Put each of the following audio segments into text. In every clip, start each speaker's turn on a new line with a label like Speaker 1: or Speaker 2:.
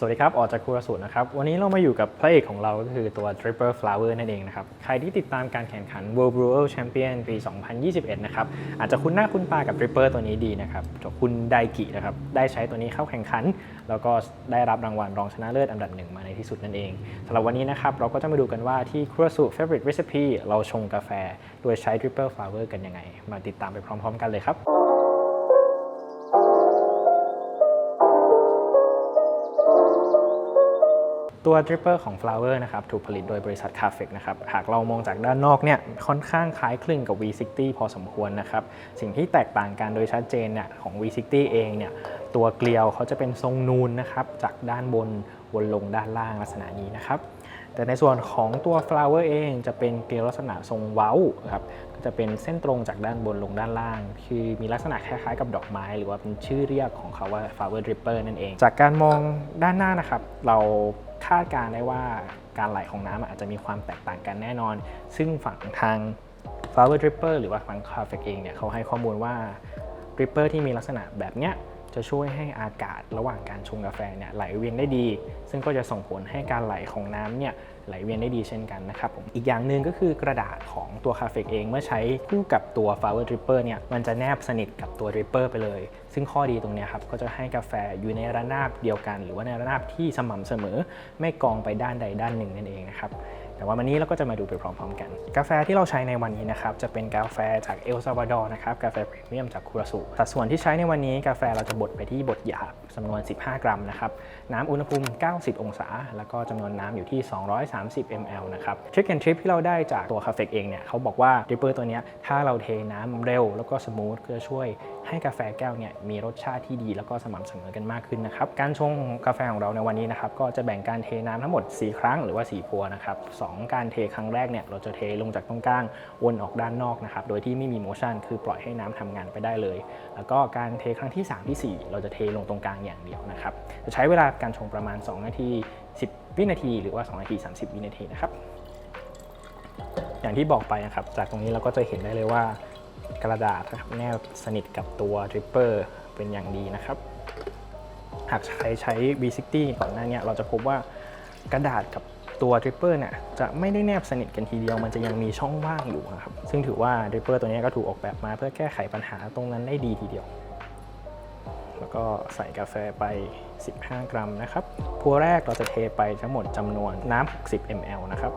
Speaker 1: สวัสดีครับ ออกจากครัวสูตรนะครับ วันนี้เรามาอยู่กับพระเอกของเราก็คือตัว Dripper Flower นั่นเองนะครับ ใครที่ติดตามการแข่งขัน World Brewer Champion ปี 2021 นะครับ อาจจะคุ้นหน้าคุ้นตากับ Dripper ตัวนี้ดีนะครับคุณไดกินะครับ ได้ใช้ตัวนี้เข้าแข่งขัน แล้วก็ได้รับรางวัลรองชนะเลิศอันดับหนึ่งมาในที่สุดนั่นเองสำหรับวันนี้นะครับ เราก็จะมาดูกันว่าที่ครัวสูตร Favorite Recipe เราชงกาแฟ โดยใช้ Dripper Flower กันยังไง มาติดตามไปพร้อม ๆ กันเลยครับ ตัว dripper ของ flower นะครับถูกผลิตโดยบริษัท c a f e นะครับหากเรามองจากด้านนอกเนี่ยค่อนข้างคล้ายคลึงกับ V60 พอสมควรนะครับสิ่งที่แตกต่างกันโดยชัดเจนเนี่ยของ V60 เองเนี่ยตัวเกลียวเขาจะเป็นทรงนูนนะครับจากด้านบนวนลงด้านล่างลักษณะนี้นะครับ แต่ในส่วนของตัว flower เองจะเป็นเกลียวลักษณะทรงเว้าครับก็จะเป็นเส้นตรงจากด้านบนลงด้านล่าง คือมีลักษณะคล้ายๆ กับดอกไม้ หรือว่าเป็นชื่อเรียกของเขาว่า flower dripper นั่นเอง จากการมองด้านหน้านะครับ เราคาดการได้ว่าการไหลของน้ำอาจจะมีความแตกต่างกันแน่นอน ซึ่งฝั่งทาง flower dripper หรือว่าฝั่ง c a f e เองเนี่ยเขาให้ข้อมูลว่า dripper ที่มีลักษณะแบบเนี้ย จะช่วยให้อากาศระหว่างการชงกาแฟเนี่ยไหลเวียนได้ดี ซึ่งก็จะส่งผลให้การไหลของน้ำเนี่ยไหลเวียนได้ดีเช่นกันนะครับผมอีกอย่างหนึ่งก็คือกระดาษของตัวคาเฟกเองเมื่อใช้คู่กับตัว flower dripper เนี่ยมันจะแนบสนิทกับตัว dripper ไปเลย ซึ่งข้อดีตรงนี้ครับก็จะให้กาแฟอยู่ในระนาบเดียวกัน หรือว่าในระนาบที่สม่ำเสมอ ไม่กองไปด้านใดด้านหนึ่งนั่นเองนะครับ แต่ว่าวันนี้เราก็จะมาดูไปพร้อมๆ กัน กาแฟที่เราใช้ในวันนี้นะครับจะเป็นกาแฟจากเอลซาวาดอร์นะครับกาแฟพรีเมียมจากคูราสุสัดส่วนที่ใช้ในวันนี้กาแฟเราจะบดไปที่บดหยาบจำนวน 15 กรัมนะครับน้ำอุณหภูมิ 90 องศา แล้วก็จำนวนน้ำอยู่ที่ 230 ml นะครับทริคแอนทริปที่เราได้จากตัวคาเฟกเองเนี่ยเขาบอกว่าดริปเปอร์ตัวนี้ถ้าเราเทน้ำเร็ว แล้วก็สมูทก็จะช่วยให้กาแฟแก้วเนี่ยมีรสชาติที่ดีแล้วก็สม่ำเสมอกันมากขึ้นนะครับการชงกาแฟของเราในวันนี้นะครับก็จะแบ่งการเทน้ำทั้งหมด 4 ครั้งหรือว่า 4 พัวนะครับสองการเทครั้งแรกเนี่ยเราจะเทลงจากตรงกลางวนออกด้านนอกนะครับโดยที่ไม่มีโมชันคือปล่อยให้น้ำทำงานไปได้เลย แล้วก็การเทครั้งที่ 3 ที่ 4 เราจะเทลงตรงกลางอย่างเดียวนะครับจะใช้เวลาการชงประมาณ 2 นาที 10 วินาที หรือว่า 2 นาที 30 วินาทีนะครับอย่างที่บอกไปนะครับจากตรงนี้เราก็จะเห็นได้เลยว่ากระดาษนะครับแนบสนิทกับตัวดริปเปอร์เป็นอย่างดีนะครับ หากใช้ใช้ V60 ก่อนหน้าเนี้เราจะพบว่ากระดาษกับ ตัวดริปเปอร์เนี่ยจะไม่ได้แนบสนิทกันทีเดียวมันจะยังมีช่องว่างอยู่นะครับ ซึ่งถือว่าดริปเปอร์ตัวนี้ก็ถูกออกแบบมาเพื่อแก้ไขปัญหาตรงนั้นได้ดีทีเดียว แล้วก็ใส่กาแฟไป 15 กรัมนะครับพัวแรกเราจะเทไปทั้งหมดจำนวนน้ำ60 ml นะครับ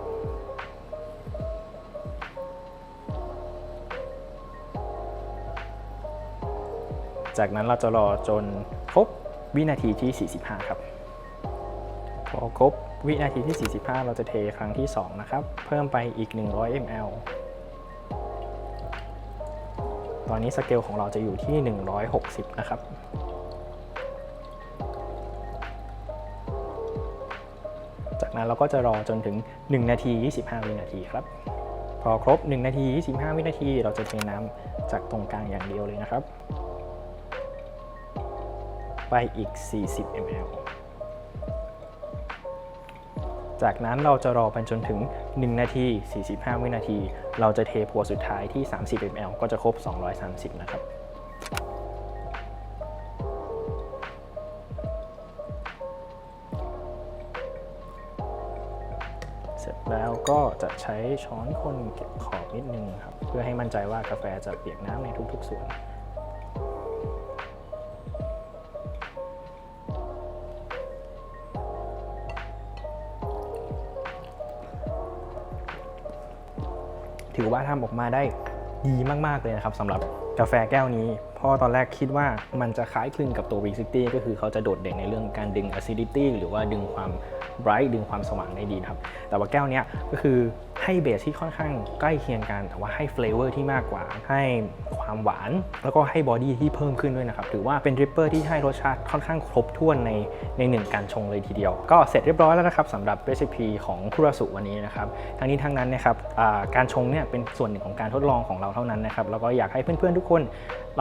Speaker 1: จากนั้นเราจะรอจนครบวินาทีที่ 45 ครับ พอครบ วินาทีที่ 45 เราจะเทครั้งที่ 2 นะครับ เพิ่มไปอีก 100 ml ตอนนี้สเกลของเราจะอยู่ที่ 160 นะครับ จากนั้นเราก็จะรอจนถึง 1 นาที 25 วินาทีครับ พอครบ 1 นาที 25 วินาที เราจะเทน้ำจากตรงกลางอย่างเดียวเลยนะครับ ไปอีก 40 ml จากนั้นเราจะรอไปจนถึง 1 นาที 45 วินาที เราจะเทพัวสุดท้ายที่ 30 ml ก็จะครบ 230 นะครับเสร็จแล้วก็จะใช้ช้อนคนเก็บขอบนิดนึงครับ เพื่อให้มั่นใจว่ากาแฟจะเปียกน้ำในทุกๆส่วน ถือว่าทำออกมาได้ดีมาก ๆ เลยนะครับสำหรับกาแฟแก้วนี้ เพราะตอนแรกคิดว่ามันจะคล้ายคลึงกับตัว V60 ก็คือเขาจะโดดเด่นในเรื่องการดึง acidity หรือว่าดึงความ bright ดึงความสว่างได้ดีครับ แต่ว่าแก้วนี้ก็คือ ให้เบสที่ค่อนข้างใกล้เคียงกัน แต่ว่าให้ flavor ที่มากกว่า ให้ความหวาน แล้วก็ให้ body ที่เพิ่มขึ้นด้วยนะครับ ถือว่าเป็น dripper ที่ให้รสชาติค่อนข้างครบถ้วนในในหนึ่งการชงเลยทีเดียว ก็เสร็จเรียบร้อยแล้วนะครับสำหรับ recipe ของคุราสุวันนี้นะครับ ทั้งนี้ทั้งนั้นนะครับการชงเนี่ยเป็นส่วนหนึ่งของการทดลองของเราเท่านั้นนะครับ แล้วก็อยากให้เพื่อนๆทุกคน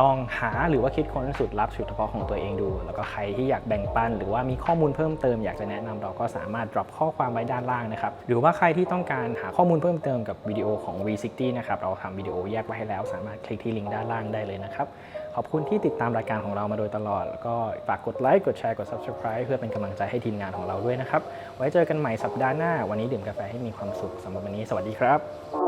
Speaker 1: ลองหาหรือว่าคิดค้นสูตรลับสูตรเฉพาะของตัวเองดู แล้วก็ใครที่อยากแบ่งปัน หรือว่ามีข้อมูลเพิ่มเติมอยากจะแนะนำเราก็สามารถ drop ข้อความไว้ด้านล่างนะครับ หรือว่าใครที่ต้องการหาข้อมูลเพิ่มเติมกับวิดีโอของ V60 นะครับ เราทำวิดีโอแยกไว้ให้แล้ว สามารถคลิกที่ลิงก์ด้านล่างได้เลยนะครับ ขอบคุณที่ติดตามรายการของเรามาโดยตลอด แล้วก็ฝากกดไลค์ กดแชร์ กด subscribe เพื่อเป็นกำลังใจให้ทีมงานของเราด้วยนะครับ ไว้เจอกันใหม่สัปดาห์หน้า วันนี้ดื่มกาแฟให้มีความสุขสำหรับวันนี้ สวัสดีครับ